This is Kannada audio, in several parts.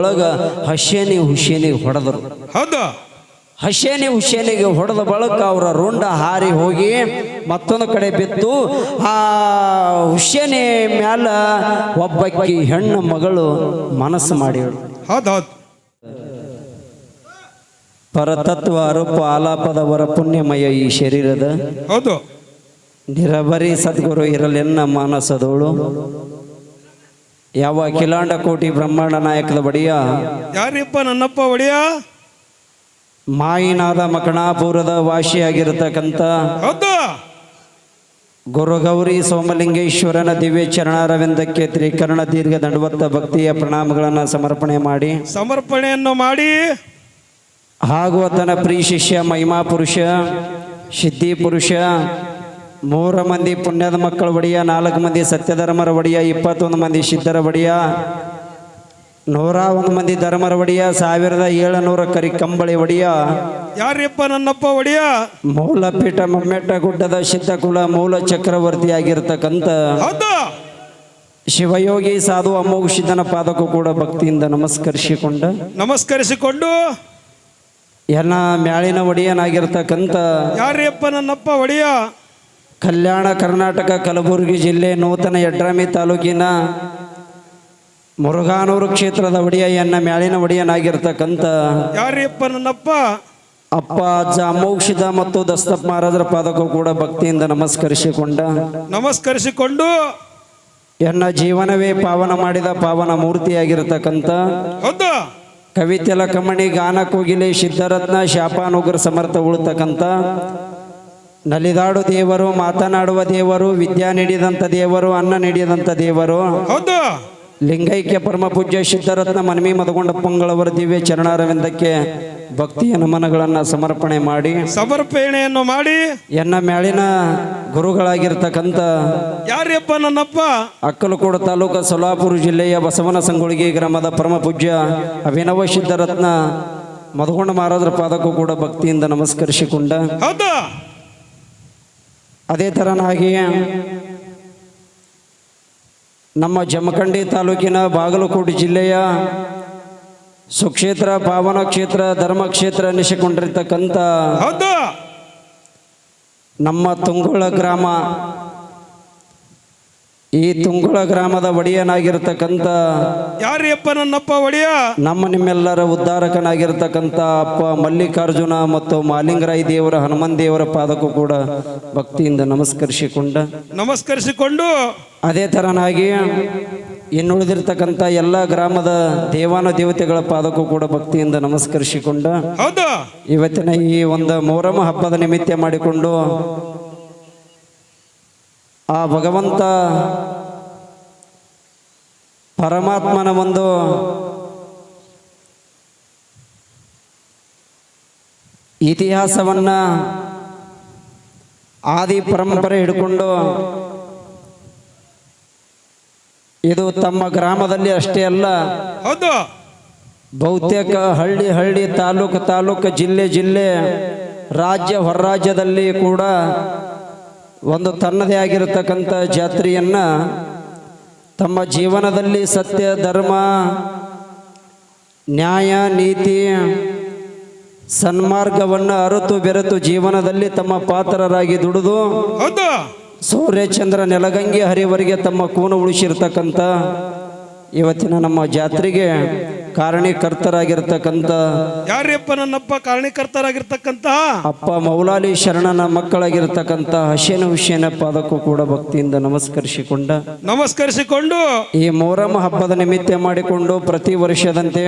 ಒಳಗ ಹಸೇನಿ ಹುಸೇನಿಗೆ ಹೊಡೆದರು. ಹೌದು. ಹಸೇನಿ ಹುಸೇನಿಗೆ ಹೊಡೆದ ಬಳಕ ಅವರ ರುಂಡ ಹಾರಿ ಹೋಗಿ ಮತ್ತೊಂದು ಕಡೆ ಬಿತ್ತು. ಆ ಹುಸೇನಿ ಮ್ಯಾಲ ಒಬ್ಬಕ್ಕಿ ಹೆಣ್ಣು ಮಗಳು ಮನಸ್ಸು ಮಾಡಿದಳು ಪರತತ್ವ ಅರೂಪ ಆಲಾಪದವರ ಪುಣ್ಯಮಯ ಈ ಶರೀರದ. ಹೌದು. ನಿರಬರಿ ಸದ್ಗುರು ಇರಲೆನ್ನ ಮಾನಸದೋಳು. ಯಾವ ಕಿಲಾಂಡ ಕೋಟಿ ಬ್ರಹ್ಮಾಂಡ ನಾಯಕದ ಬಡಿಯ ಯಾರಿಪ್ಪ ನನ್ನಪ್ಪ ಒಡೆಯ? ಮಾಯಿನಾದ ಮಕಣಾಪುರದ ವಾಸಿಯಾಗಿರತಕ್ಕಂಥ ಗುರುಗೌರಿ ಸೋಮಲಿಂಗೇಶ್ವರನ ದಿವ್ಯ ಚರಣಾರವಿಂದಕ್ಕೆ ತ್ರಿಕರಣ ದೀರ್ಘ ದಂಡವತ್ತ ಭಕ್ತಿಯ ಪ್ರಣಾಮಗಳನ್ನು ಸಮರ್ಪಣೆ ಮಾಡಿ ಸಮರ್ಪಣೆಯನ್ನು ಮಾಡಿ. ಹಾಗೂ ತನ್ನ ಪ್ರೀ ಶಿಷ್ಯ ಮಹಿಮಾ ಪುರುಷ ಸಿದ್ಧಿ ಪುರುಷ ಮೂರು ಮಂದಿ ಪುಣ್ಯದ ಮಕ್ಕಳ ಒಡೆಯ ನಾಲ್ಕು ಮಂದಿ ಸತ್ಯಧರ್ಮರ ಒಡೆಯ ಇಪ್ಪತ್ತೊಂದು ಮಂದಿ ಸಿದ್ಧರ ಒಡೆಯ ನೂರ ಒಂದು ಮಂದಿ ಧರ್ಮರ ಒಡೆಯ ಸಾವಿರದ ಏಳುನೂರ ಕರಿ ಕಂಬಳಿ ಒಡೆಯ. ಯಾರಿಪ್ಪ ನನ್ನಪ್ಪ ಒಡೆಯ? ಮೂಲಪೀಠ ಮಮ್ಮೆಟ್ಟ ಗುಡ್ಡದ ಸಿದ್ಧಕುಲ ಮೂಲ ಚಕ್ರವರ್ತಿ ಆಗಿರ್ತಕ್ಕಂಥ ಶಿವಯೋಗಿ ಸಾಧು ಅಮೋಘ ಸಿದ್ಧನ ಪಾದಕ್ಕೂ ಕೂಡ ಭಕ್ತಿಯಿಂದ ನಮಸ್ಕರಿಸಿಕೊಂಡ ನಮಸ್ಕರಿಸಿಕೊಂಡು ಎಲ್ಲ ಮ್ಯಾಳಿನ ಒಡೆಯನಾಗಿರ್ತಕ್ಕಂಥ ಯಾರಿಪ್ಪ ನನ್ನಪ್ಪ ಒಡೆಯ? ಕಲ್ಯಾಣ ಕರ್ನಾಟಕ ಕಲಬುರಗಿ ಜಿಲ್ಲೆ ನೂತನ ಯಡ್ರಾಮಿ ತಾಲೂಕಿನ ಮುರುಘಾನೂರು ಕ್ಷೇತ್ರದ ಒಡೆಯ ಎನ್ನ ಮ್ಯಾಳಿನ ಒಡೆಯನಾಗಿರ್ತಕ್ಕಂಥ ಯಾರಿಪ್ಪ ನನ್ನಪ್ಪ? ಅಪ್ಪ ಅಜ್ಜ ಮತ್ತು ದಸ್ತಪ್ಪ ಮಹಾರಾಜರ ಪಾದಕ್ಕೂ ಕೂಡ ಭಕ್ತಿಯಿಂದ ನಮಸ್ಕರಿಸಿಕೊಂಡ ನಮಸ್ಕರಿಸಿಕೊಂಡು ಎನ್ನ ಜೀವನವೇ ಪಾವನ ಮಾಡಿದ ಪಾವನ ಮೂರ್ತಿಯಾಗಿರ್ತಕ್ಕಂಥ ಕವಿತೆಲ ಕಮಣಿ ಗಾನ ಕೋಗಿಲೆ ಸಿದ್ಧರತ್ನ ಶಾಪಾನುಗ್ರ ಸಮರ್ಥ ಉಳ್ತಕ್ಕಂಥ ನಲಿದಾಡು ದೇವರು ಮಾತನಾಡುವ ದೇವರು ವಿದ್ಯಾ ನೀಡಿದಂಥ ದೇವರು ಅನ್ನ ನೀಡಿದಂಥ ದೇವರು. ಹೌದು. ಲಿಂಗೈಕ್ಯ ಪರಮ ಪೂಜ್ಯ ಸಿದ್ಧರತ್ನ ಮನ್ಮಿ ಮದಗೊಂಡ ಪೊಂಗಳವರ ದಿವ್ಯ ಚರಣಾರವಿಂದಕ್ಕೆ ಭಕ್ತಿಯ ನಮನಗಳನ್ನ ಸಮರ್ಪಣೆ ಮಾಡಿ ಸಮರ್ಪಣೆಯನ್ನು ಮಾಡಿ. ಎನ್ನ ಮ್ಯಾಳಿನ ಗುರುಗಳಾಗಿರ್ತಕ್ಕಂಥ ಯಾರ್ಯಪ್ಪ ನನ್ನಪ್ಪ? ಅಕ್ಕಲಕೋಡ ತಾಲೂಕು ಸೊಲಾಪುರ ಜಿಲ್ಲೆಯ ಬಸವನ ಸಂಗೊಳ್ಗಿ ಗ್ರಾಮದ ಪರಮ ಪೂಜ್ಯ ಅಭಿನವ ಸಿದ್ಧರತ್ನ ಮದಗೊಂಡ ಮಹಾರಾಜರ ಪಾದಕ್ಕೂ ಕೂಡ ಭಕ್ತಿಯಿಂದ ನಮಸ್ಕರಿಸಿಕೊಂಡ ಹೌದು. ಅದೇ ತರನಾಗಿ ನಮ್ಮ ಜಮಖಂಡಿ ತಾಲೂಕಿನ ಬಾಗಲಕೋಟೆ ಜಿಲ್ಲೆಯ ಸುಕ್ಷೇತ್ರ ಪಾವನ ಕ್ಷೇತ್ರ ಧರ್ಮಕ್ಷೇತ್ರ ಎನಿಸಿಕೊಂಡಿರ್ತಕ್ಕಂಥ ನಮ್ಮ ತುಂಗುಳ ಗ್ರಾಮ ಈ ತುಂಗುಳ ಗ್ರಾಮದ ಒಡೆಯನಾಗಿರ್ತಕ್ಕಂಥ ಯಾರಿಪ್ಪ ನನ್ನಪ್ಪ ಒಡೆಯ? ನಮ್ಮ ನಿಮ್ಮೆಲ್ಲರ ಉದ್ಧಾರಕನಾಗಿರ್ತಕ್ಕಂಥ ಅಪ್ಪ ಮಲ್ಲಿಕಾರ್ಜುನ ಮತ್ತು ಮಾಲಿಂಗರಾಯ ದೇವರ ಹನುಮನ್ ದೇವರ ಪಾದಕ್ಕೂ ಕೂಡ ಭಕ್ತಿಯಿಂದ ನಮಸ್ಕರಿಸಿಕೊಂಡ. ನಮಸ್ಕರಿಸಿಕೊಂಡು ಅದೇ ತರನಾಗಿ ಇನ್ನುಳಿದಿರ್ತಕ್ಕಂಥ ಎಲ್ಲ ಗ್ರಾಮದ ದೇವಾನ ದೇವತೆಗಳ ಪಾದಕ್ಕೂ ಕೂಡ ಭಕ್ತಿಯಿಂದ ನಮಸ್ಕರಿಸಿಕೊಂಡ. ಹೌದು. ಇವತ್ತಿನ ಈ ಒಂದು ಮೊಹರಮ ಹಬ್ಬದ ನಿಮಿತ್ತ ಮಾಡಿಕೊಂಡು ಆ ಭಗವಂತ ಪರಮಾತ್ಮನ ಒಂದು ಇತಿಹಾಸವನ್ನು ಆದಿ ಪರಂಪರೆ ಹಿಡ್ಕೊಂಡು ಇದು ತಮ್ಮ ಗ್ರಾಮದಲ್ಲಿ ಅಷ್ಟೇ ಅಲ್ಲ ಹೌದು. ಬಹುತೇಕ ಹಳ್ಳಿ ಹಳ್ಳಿ ತಾಲೂಕು ತಾಲೂಕು ಜಿಲ್ಲೆ ಜಿಲ್ಲೆ ರಾಜ್ಯ ಹೊರರಾಜ್ಯದಲ್ಲಿ ಕೂಡ ಒಂದು ತನ್ನದೇ ಆಗಿರತಕ್ಕಂಥ ಜಾತ್ರೆಯನ್ನು ತಮ್ಮ ಜೀವನದಲ್ಲಿ ಸತ್ಯ ಧರ್ಮ ನ್ಯಾಯ ನೀತಿ ಸನ್ಮಾರ್ಗವನ್ನು ಅರತು ಬೆರೆತು ಜೀವನದಲ್ಲಿ ತಮ್ಮ ಪಾತ್ರರಾಗಿ ದುಡಿದು ಸೂರ್ಯಚಂದ್ರ ನೆಲಗಂಗೆ ಹರಿವರಿಗೆ ತಮ್ಮ ಕೂನು ಉಳಿಸಿರ್ತಕ್ಕಂಥ ಇವತ್ತಿನ ನಮ್ಮ ಜಾತ್ರೆಗೆ ಕಾರಣೀಕರ್ತರಾಗಿರ್ತಕ್ಕಂಥ ಯಾರ್ಯಪ್ಪ ನನ್ನಪ್ಪ ಕಾರಣೀಕರ್ತರಾಗಿರ್ತಕ್ಕಂತಹ? ಅಪ್ಪ ಮೌಲಾಲಿ ಶರಣನ ಮಕ್ಕಳಾಗಿರ್ತಕ್ಕಂಥ ಹಸೇನ ಹುಸೇನಪ್ಪ ಅದಕ್ಕೂ ಕೂಡ ಭಕ್ತಿಯಿಂದ ನಮಸ್ಕರಿಸಿಕೊಂಡ ನಮಸ್ಕರಿಸಿಕೊಂಡು ಈ ಮೊಹರಂ ಹಬ್ಬದ ನಿಮಿತ್ತ ಮಾಡಿಕೊಂಡು ಪ್ರತಿ ವರ್ಷದಂತೆ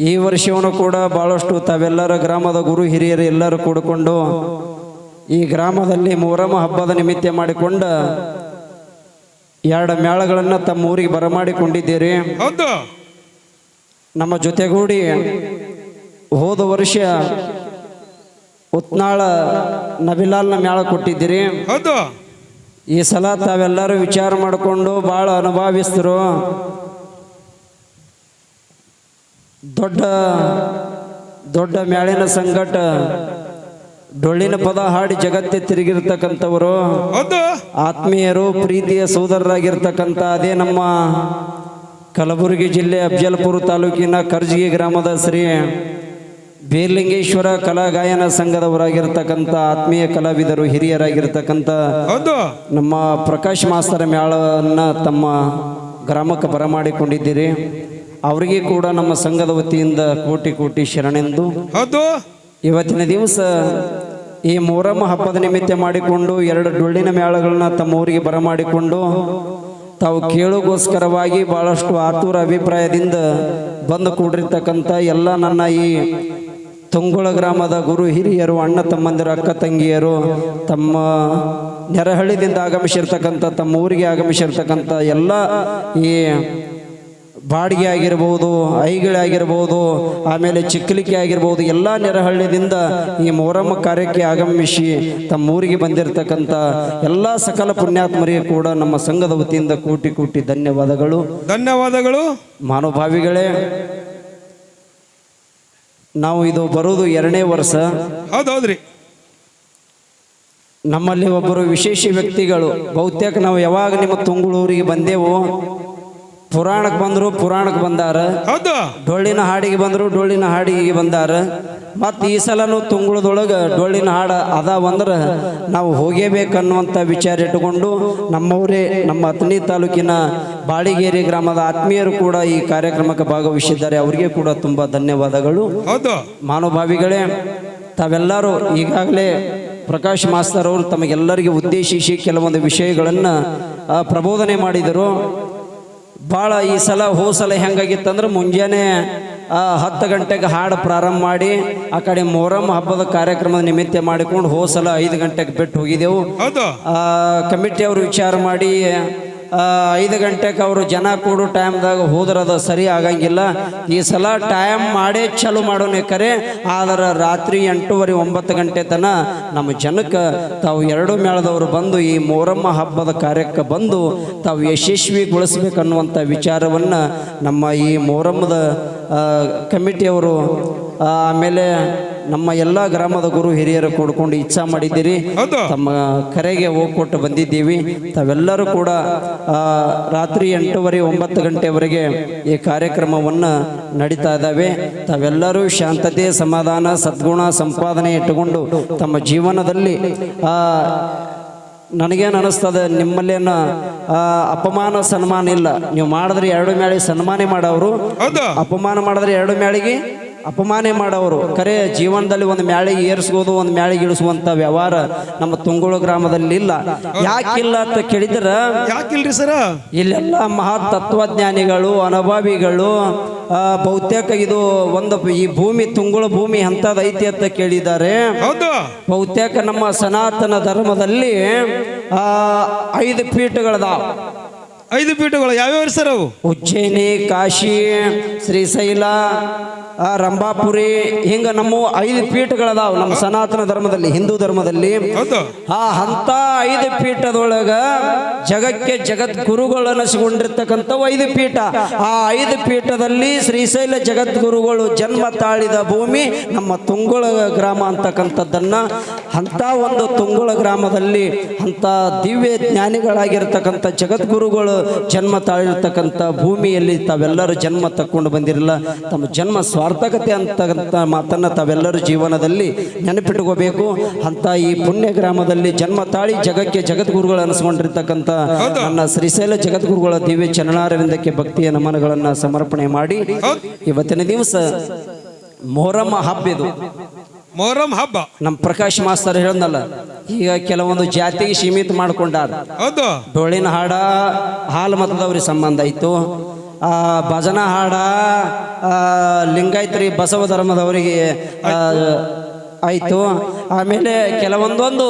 ಈ ವರ್ಷವನ್ನು ಕೂಡ ಬಹಳಷ್ಟು ತಾವೆಲ್ಲರ ಗ್ರಾಮದ ಗುರು ಹಿರಿಯರು ಎಲ್ಲರೂ ಕೂಡಿಕೊಂಡು ಈ ಗ್ರಾಮದಲ್ಲಿ ಮೊಹರಂ ಹಬ್ಬದ ನಿಮಿತ್ತ ಮಾಡಿಕೊಂಡ ಎರಡು ಮೇಳಗಳನ್ನು ತಮ್ಮ ಊರಿಗೆ ಬರಮಾಡಿಕೊಂಡಿದ್ದೀರಿ. ಹೌದು. ನಮ್ಮ ಜೊತೆಗೂಡಿ ಹೋದ ವರ್ಷ ಉತ್ನಾಳ ನಬಿಲಾಲ್ನ ಮೇಳ ಕೊಟ್ಟಿದ್ದೀರಿ. ಹೌದು. ಈ ಸಲ ತಾವೆಲ್ಲರೂ ವಿಚಾರ ಮಾಡಿಕೊಂಡು ಭಾಳ ಅನುಭವಿಸ್ತರು ದೊಡ್ಡ ದೊಡ್ಡ ಮೇಳಿನ ಸಂಗಟ ಡೊಳ್ಳಿನ ಪದ ಹಾಡಿ ಜಗತ್ತೆ ತಿರುಗಿರ್ತಕ್ಕಂಥವರು ಆತ್ಮೀಯರು ಪ್ರೀತಿಯ ಸೋದರರಾಗಿರ್ತಕ್ಕಂಥ ಅದೇ ನಮ್ಮ ಕಲಬುರಗಿ ಜಿಲ್ಲೆ ಅಫ್ಜಲ್ಪುರ ತಾಲೂಕಿನ ಕರ್ಜಿಗಿ ಗ್ರಾಮದ ಶ್ರೀ ಬೇರ್ಲಿಂಗೇಶ್ವರ ಕಲಾ ಗಾಯನ ಸಂಘದವರಾಗಿರ್ತಕ್ಕಂಥ ಆತ್ಮೀಯ ಕಲಾವಿದರು ಹಿರಿಯರಾಗಿರ್ತಕ್ಕಂಥ ನಮ್ಮ ಪ್ರಕಾಶ್ ಮಾಸ್ತರ ಮ್ಯಾಳವನ್ನು ತಮ್ಮ ಗ್ರಾಮಕ್ಕೆ ಬರಮಾಡಿಕೊಂಡಿದ್ದೀರಿ. ಅವರಿಗೆ ಕೂಡ ನಮ್ಮ ಸಂಘದ ವತಿಯಿಂದ ಕೋಟಿ ಕೋಟಿ ಶರಣೆಂದು. ಇವತ್ತಿನ ದಿವಸ ಈ ಮೊಹರಂ ಹಬ್ಬದ ನಿಮಿತ್ತ ಮಾಡಿಕೊಂಡು ಎರಡು ಡೊಳ್ಳಿನ ಮೇಳಗಳನ್ನ ತಮ್ಮ ಊರಿಗೆ ಬರಮಾಡಿಕೊಂಡು ತಾವು ಕೇಳೋಗೋಸ್ಕರವಾಗಿ ಬಹಳಷ್ಟು ಆತುರ ಅಭಿಪ್ರಾಯದಿಂದ ಬಂದು ಕೂಡಿರ್ತಕ್ಕಂಥ ಎಲ್ಲ ನನ್ನ ಈ ತುಂಗುಳ ಗ್ರಾಮದ ಗುರು ಹಿರಿಯರು, ಅಣ್ಣ ತಮ್ಮಂದಿರು, ಅಕ್ಕ ತಂಗಿಯರು, ತಮ್ಮ ನೆರಹಳ್ಳಿದಿಂದ ಆಗಮಿಸಿರ್ತಕ್ಕಂಥ, ತಮ್ಮ ಊರಿಗೆ ಆಗಮಿಸಿರ್ತಕ್ಕಂಥ ಎಲ್ಲ ಈ ಬಾಡಿಗೆ ಆಗಿರ್ಬೋದು ಐಗಳೇ ಆಗಿರ್ಬೋದು ಆಮೇಲೆ ಚಿಕ್ಕಲಿಕೆ ಆಗಿರ್ಬೋದು ಎಲ್ಲ ನೆರಹಳ್ಳಿದಿಂದ ಈ ಮೊಹರಮ್ಮ ಕಾರ್ಯಕ್ಕೆ ಆಗಮಿಸಿ ತಮ್ಮ ಊರಿಗೆ ಬಂದಿರತಕ್ಕಂಥ ಎಲ್ಲ ಸಕಲ ಪುಣ್ಯಾತ್ಮರಿಗೆ ಕೂಡ ನಮ್ಮ ಸಂಘದ ವತಿಯಿಂದ ಕೋಟಿ ಕೋಟಿ ಧನ್ಯವಾದಗಳು. ಧನ್ಯವಾದಗಳು. ಮಾನವಭಾವಿಗಳೇ ನಾವು ಇದು ಬರೋದು ಎರಡನೇ ವರ್ಷ. ಹೌದು ಹೌದ್ರಿ ನಮ್ಮಲ್ಲಿ ಒಬ್ಬರು ವಿಶೇಷ ವ್ಯಕ್ತಿಗಳು ಬಹುತೇಕ ನಾವು ಯಾವಾಗ ನಿಮ್ಮ ತುಂಗುಳೂರಿಗೆ ಬಂದೆವು ಪುರಾಣಕ್ಕೆ ಬಂದರು ಪುರಾಣಕ್ಕೆ ಬಂದಾರ. ಹೌದು. ಡೊಳ್ಳಿನ ಹಾಡಿಗೆ ಬಂದರು ಡೊಳ್ಳಿನ ಹಾಡಿಗೆ ಬಂದಾರ. ಮತ್ತು ಈ ಸಲನು ತುಂಗುಳದೊಳಗೆ ಡೊಳ್ಳಿನ ಹಾಡ ಅದಾವಂದ್ರೆ ನಾವು ಹೋಗೇಬೇಕು ಅನ್ನುವಂಥ ವಿಚಾರ ಇಟ್ಟುಕೊಂಡು ನಮ್ಮವರೇ ನಮ್ಮ ಅಥಣಿ ತಾಲೂಕಿನ ಬಾಳಿಗೇರಿ ಗ್ರಾಮದ ಆತ್ಮೀಯರು ಕೂಡ ಈ ಕಾರ್ಯಕ್ರಮಕ್ಕೆ ಭಾಗವಹಿಸಿದ್ದಾರೆ. ಅವರಿಗೆ ಕೂಡ ತುಂಬ ಧನ್ಯವಾದಗಳು. ಹೌದು. ಮಾನುಭಾವಿಗಳೇ ತಾವೆಲ್ಲರೂ ಈಗಾಗಲೇ ಪ್ರಕಾಶ್ ಮಾಸ್ತರ್ ಅವರು ತಮಗೆಲ್ಲರಿಗೆ ಉದ್ದೇಶಿಸಿ ಕೆಲವೊಂದು ವಿಷಯಗಳನ್ನು ಪ್ರಬೋಧನೆ ಮಾಡಿದರು. ಭಾಳ ಈ ಸಲ ಹೋ ಸಲ ಹೆಂಗಾಗಿತ್ತಂದ್ರೆ ಮುಂಜಾನೆ ಹತ್ತು ಗಂಟೆಗೆ ಹಾಡು ಪ್ರಾರಂಭ ಮಾಡಿ ಆ ಕಡೆ ಮೊಹರಂ ಹಬ್ಬದ ಕಾರ್ಯಕ್ರಮದ ನಿಮಿತ್ತ ಮಾಡಿಕೊಂಡು ಹೋ ಸಲ ಐದು ಗಂಟೆಗೆ ಬಿಟ್ಟು ಹೋಗಿದ್ದೆವು. ಹೌದು. ಆ, ಕಮಿಟಿ ಅವರು ವಿಚಾರ ಮಾಡಿ ಐದು ಗಂಟೆಗೆ ಅವರು ಜನ ಕೂಡು ಟೈಮ್ದಾಗ ಹೋದ್ರೆ ಅದು ಸರಿ ಆಗಂಗಿಲ್ಲ. ಈ ಸಲ ಟೈಮ್ ಮಾಡೇ ಚಾಲು ಮಾಡೋಣ ಕರೆ. ಆದ್ರೆ ರಾತ್ರಿ ಎಂಟೂವರೆ ಒಂಬತ್ತು ಗಂಟೆ ತನಕ ನಮ್ಮ ಜನಕ್ಕೆ ತಾವು ಎರಡು ಮೇಳದವರು ಬಂದು ಈ ಮೋರಮ್ಮ ಹಬ್ಬದ ಕಾರ್ಯಕ್ಕೆ ಬಂದು ತಾವು ಯಶಸ್ವಿಗೊಳಿಸ್ಬೇಕನ್ನುವಂಥ ವಿಚಾರವನ್ನು ನಮ್ಮ ಈ ಮೋರಮ್ಮದ ಕಮಿಟಿಯವರು ಆಮೇಲೆ ನಮ್ಮ ಎಲ್ಲ ಗ್ರಾಮದ ಗುರು ಹಿರಿಯರು ಕೂಡ್ಕೊಂಡು ಇಚ್ಛಾ ಮಾಡಿದ್ದೀರಿ. ತಮ್ಮ ಕರೆಗೆ ಹೋಗ್ಕೊಟ್ಟು ಬಂದಿದ್ದೀವಿ. ತಾವೆಲ್ಲರೂ ಕೂಡ ರಾತ್ರಿ ಎಂಟೂವರೆ ಒಂಬತ್ತು ಗಂಟೆವರೆಗೆ ಈ ಕಾರ್ಯಕ್ರಮವನ್ನು ನಡೀತಾ ಇದ್ದಾವೆ. ತಾವೆಲ್ಲರೂ ಶಾಂತತೆ ಸಮಾಧಾನ ಸದ್ಗುಣ ಸಂಪಾದನೆ ಇಟ್ಟುಕೊಂಡು ತಮ್ಮ ಜೀವನದಲ್ಲಿ ನನಗೇನು ಅನಿಸ್ತದೆ ನಿಮ್ಮಲ್ಲೇನ ಅಪಮಾನ ಸನ್ಮಾನ ಇಲ್ಲ. ನೀವು ಮಾಡಿದ್ರೆ ಎರಡು ಮ್ಯಾಳಿಗೆ ಸನ್ಮಾನ ಮಾಡವರು. ಅಪಮಾನ ಮಾಡಿದ್ರೆ ಎರಡು ಮ್ಯಾಳಿಗೆ ಅಪಮಾನ ಮಾಡೋರು ಕರೆ ಜೀವನದಲ್ಲಿ ಒಂದು ಮ್ಯಾಳಿಗೆ ಏರಿಸ್ಬೋದು ಒಂದು ಮ್ಯಾಳಿಗೆ ಇಳಿಸುವಂತ ವ್ಯವಹಾರ ನಮ್ಮ ತುಂಗುಳು ಗ್ರಾಮದಲ್ಲಿ ಇಲ್ಲ. ಯಾಕಿಲ್ಲ ಅಂತ ಕೇಳಿದ್ರ? ಯಾಕಿಲ್ರಿ ಸರ? ಇಲ್ಲೆಲ್ಲ ಮಹಾ ತತ್ವಜ್ಞಾನಿಗಳು ಅನುಭವಿಗಳು ಬಹುತೇಕ ಇದು ಒಂದು ಈ ಭೂಮಿ ತುಂಗುಳು ಭೂಮಿ ಅಂತದೈತಿ ಅಂತ ಕೇಳಿದ್ದಾರೆ. ಬಹುತೇಕ ನಮ್ಮ ಸನಾತನ ಧರ್ಮದಲ್ಲಿ ಐದು ಪೀಠಗಳದಾವ. ಐದು ಪೀಠಗಳು ಯಾವ್ಯಾವ ಸರ್ ಅವು? ಉಜ್ಜಯಿನಿ ಕಾಶಿ ಶ್ರೀಶೈಲ ಆ, ರಂಭಾಪುರಿ ಹಿಂಗ ನಮ್ಮ ಐದು ಪೀಠಗಳದಾವ ನಮ್ಮ ಸನಾತನ ಧರ್ಮದಲ್ಲಿ ಹಿಂದೂ ಧರ್ಮದಲ್ಲಿ. ಹೌದು. ಆ ಹಂತ ಐದು ಪೀಠದೊಳಗ ಜಗಕ್ಕೆ ಜಗದ್ಗುರುಗಳು ಅನಿಸಿಕೊಂಡಿರ್ತಕ್ಕಂಥವು ಐದು ಪೀಠ. ಆ ಐದು ಪೀಠದಲ್ಲಿ ಶ್ರೀಶೈಲ ಜಗದ್ಗುರುಗಳು ಜನ್ಮ ತಾಳಿದ ಭೂಮಿ ನಮ್ಮ ತುಂಗುಳ ಗ್ರಾಮ ಅಂತಕ್ಕಂಥದ್ದನ್ನ ಅಂತ ಒಂದು ತುಂಗುಳ ಗ್ರಾಮದಲ್ಲಿ ಅಂತ ದಿವ್ಯ ಜ್ಞಾನಿಗಳಾಗಿರ್ತಕ್ಕಂಥ ಜಗದ್ಗುರುಗಳು ಜನ್ಮ ತಾಳಿರ್ತಕ್ಕಂಥ ಭೂಮಿಯಲ್ಲಿ ತಾವೆಲ್ಲರೂ ಜನ್ಮ ತಕ್ಕೊಂಡು ಬಂದಿರಲ್ಲ ತಮ್ಮ ಜನ್ಮ ಸ್ವಾರ್ಥಕತೆ ಅಂತಕ್ಕಂಥ ಮಾತನ್ನು ತಾವೆಲ್ಲರೂ ಜೀವನದಲ್ಲಿ ನೆನಪಿಟ್ಕೋಬೇಕು. ಅಂತ ಈ ಪುಣ್ಯ ಗ್ರಾಮದಲ್ಲಿ ಜನ್ಮ ತಾಳಿ ಜಗಕ್ಕೆ ಜಗದ್ಗುರುಗಳು ಅನಿಸ್ಕೊಂಡಿರ್ತಕ್ಕಂಥ ನನ್ನ ಶ್ರೀಶೈಲ ಜಗದ್ಗುರುಗಳ ದಿವ್ಯ ಚರಣಾರವಿಂದಕ್ಕೆ ಭಕ್ತಿಯ ನಮನಗಳನ್ನು ಸಮರ್ಪಣೆ ಮಾಡಿ ಇವತ್ತಿನ ದಿವಸ ಮೊಹರಮ್ಮ ಹಬ್ಬ ಇದು ಮೊಹರಂ ಹಬ್ಬ. ನಮ್ಮ ಪ್ರಕಾಶ್ ಮಾಸ್ತರ್ ಹೇಳ್ದಲ್ಲ ಈಗ ಕೆಲವೊಂದು ಜಾತಿಗೆ ಸೀಮಿತ ಮಾಡ್ಕೊಂಡಾರ. ಹೌದು. ಡೊಳ್ಳಿನ ಹಾಡ ಹಾಲು ಮತದವ್ರಿಗೆ ಸಂಬಂಧ ಇತ್ತು ಆ ಭಜನ ಹಾಡ ಲಿಂಗಾಯತ್ರಿ ಬಸವ ಧರ್ಮದವರಿಗೆ ಆಯಿತು. ಆಮೇಲೆ ಕೆಲವೊಂದೊಂದು